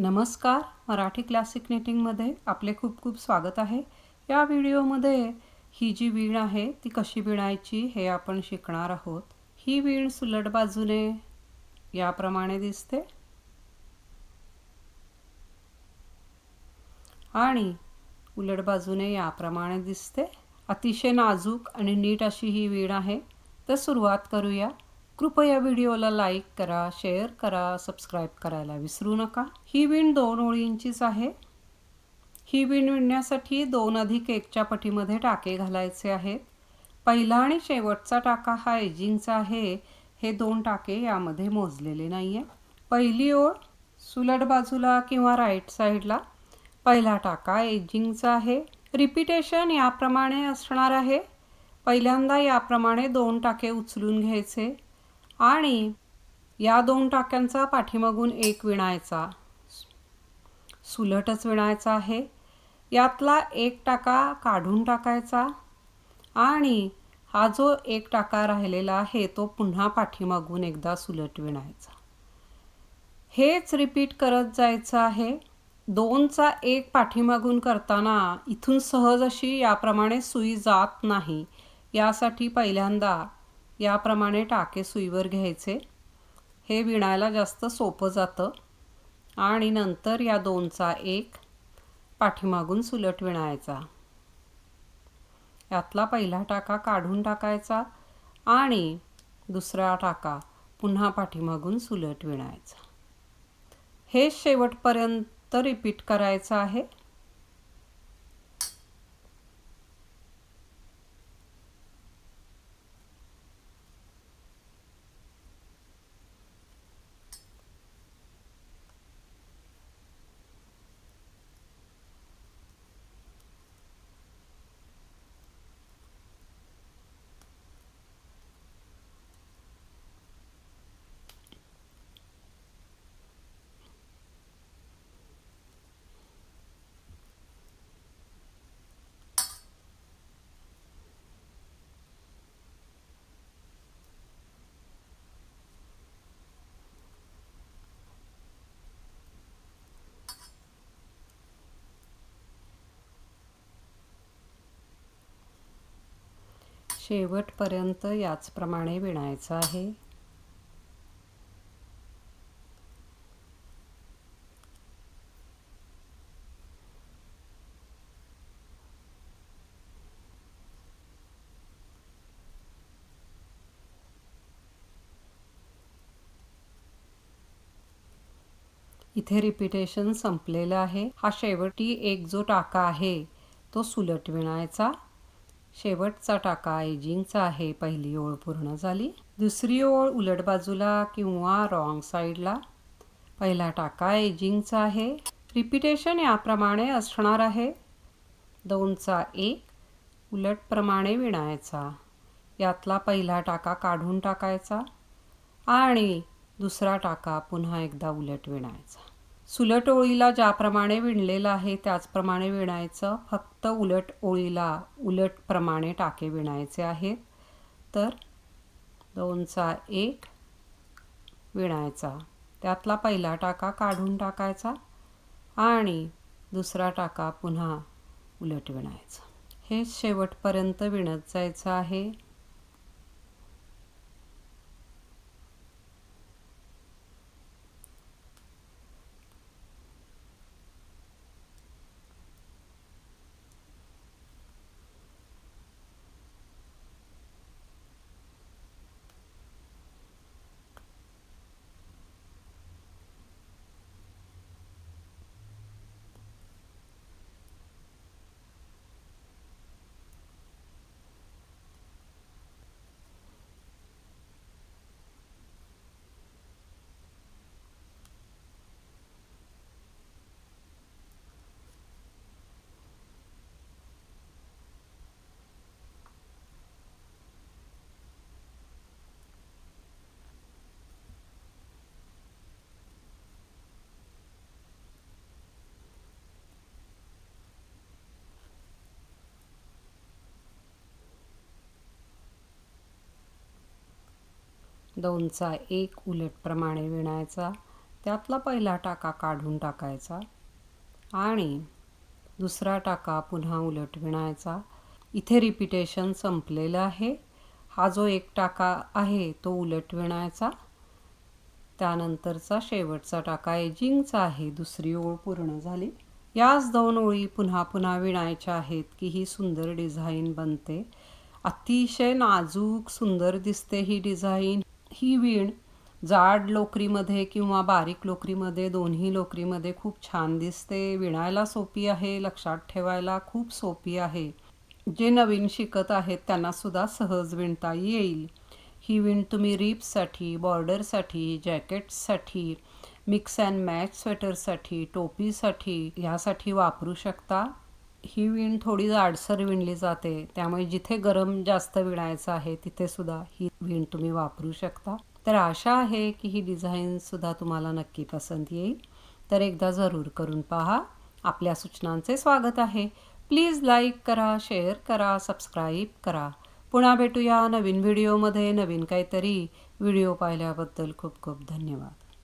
नमस्कार. मराठी क्लासिक निटिंगमध्ये आपले खूप खूप स्वागत आहे. या व्हिडिओमध्ये ही जी वीण आहे ती कशी विणायची हे आपण शिकणार आहोत. ही वीण सुलट बाजूने याप्रमाणे दिसते. आणि उलट बाजूने याप्रमाणे दिसते. अतिशय नाजूक आणि नीट अशी ही वीण आहे. तर सुरुवात करूया. कृपया व्हिडिओला लाईक करा शेअर करा सबस्क्राईब करायला विसरू नका. ही विण दोन ओळींचीच आहे. ही विण विणण्यासाठी दोन अधिक एकच्या पटीमध्ये टाके घालायचे आहेत. पहिला आणि शेवटचा टाका हा एजिंगचा आहे. हे दोन टाके यामध्ये मोजलेले नाही आहे पहिली ओळ सुलट बाजूला किंवा राईट साईडला. पहिला टाका एजिंगचा आहे. रिपिटेशन याप्रमाणे असणार आहे. पहिल्यांदा याप्रमाणे दोन टाके उचलून घ्यायचे. आणि या दोन टाक्यांचा पाठीमागून एक विणायचा. सुलटच विणायचा आहे. यातला एक टाका काढून टाकायचा आणि हा जो एक टाका राहिलेला आहे तो पुन्हा पाठीमागून एकदा सुलट विणायचा. हेच रिपीट करत जायचं आहे. दोनचा एक पाठीमागून करताना इथून सहज अशी याप्रमाणे सुई जात नाही. यासाठी पहिल्यांदा याप्रमाणे टाके सुईवर घ्यायचे. हे विणायला जास्त सोपं जातं. आणि नंतर या दोनचा एक पाठीमागून सुलट विणायचा. यातला पहिला टाका काढून टाकायचा आणि दुसरा टाका पुन्हा पाठीमागून सुलट विणायचा. हे शेवटपर्यंत रिपीट करायचं आहे. शेवटपर्यंत याचप्रमाणे विणायचं आहे. इथे रिपिटेशन संपलेलं आहे. हा शेवटी एक जो टाका आहे तो सुलट विणायचा. शेवटचा टाका. एजिंगचा आहे. पहिली ओळ पूर्ण झाली. दुसरी ओळ उलट बाजूला किंवा रॉंग साईडला पहिला टाका एजिंगचा आहे. रिपिटेशन याप्रमाणे असणार आहे. दोनचा एक उलटप्रमाणे विणायचा. यातला पहिला टाका काढून टाकायचा. आणि दुसरा टाका पुन्हा एकदा उलट विणायचा. सुलट ओळीला ज्याप्रमाणे विणलेलं आहे त्याचप्रमाणे विणायचं. फक्त उलट ओळीला उलटप्रमाणे टाके विणायचे आहेत. तर दोनचा एक विणायचा. त्यातला पहिला टाका काढून टाकायचा आणि दुसरा टाका पुन्हा उलट विणायचा. हे शेवटपर्यंत विणत जायचं आहे. दोनचा एक उलटप्रमाणे विणायचा त्यातला पहिला टाका काढून टाकायचा आणि दुसरा टाका पुन्हा उलट विणायचा. इथे रिपिटेशन संपलेलं आहे. हा जो एक टाका आहे तो उलट विणायचा. त्यानंतरचा शेवटचा टाका एजिंगचा आहे. दुसरी ओळ पूर्ण झाली. याच दोन ओळी पुन्हा पुन्हा विणायच्या आहेत की ही सुंदर डिझाईन बनते. अतिशय नाजूक सुंदर दिसते ही डिझाईन ही विण जाड लोकरीमध्ये किंवा बारीक लोकरीमध्ये दोन्ही लोकरीमध्ये खूप छान दिसते. विणायला सोपी आहे लक्षात ठेवायला खूप सोपी आहे. जे नवीन शिकत आहेत त्यांनासुद्धा सहज विणता येईल. ही विण तुम्ही रिप्ससाठी बॉर्डरसाठी जॅकेट्ससाठी मिक्स अँड मॅच स्वेटरसाठी टोपीसाठी ह्यासाठी वापरू शकता. ही विण थोडी जाडसर विणली जाते. त्यामुळे जिथे गरम जास्त विणायचं आहे तिथे सुद्धा ही विण तुम्ही वापरू शकता. तर आशा आहे की ही डिझाईनसुद्धा तुम्हाला नक्की पसंत येईल. तर एकदा जरूर करून पहा. आपल्या सूचनांचे स्वागत आहे. प्लीज लाईक करा शेअर करा सबस्क्राईब करा. पुन्हा भेटूया नवीन व्हिडिओमध्ये नवीन काहीतरी व्हिडिओ पाहिल्याबद्दल खूप खूप धन्यवाद.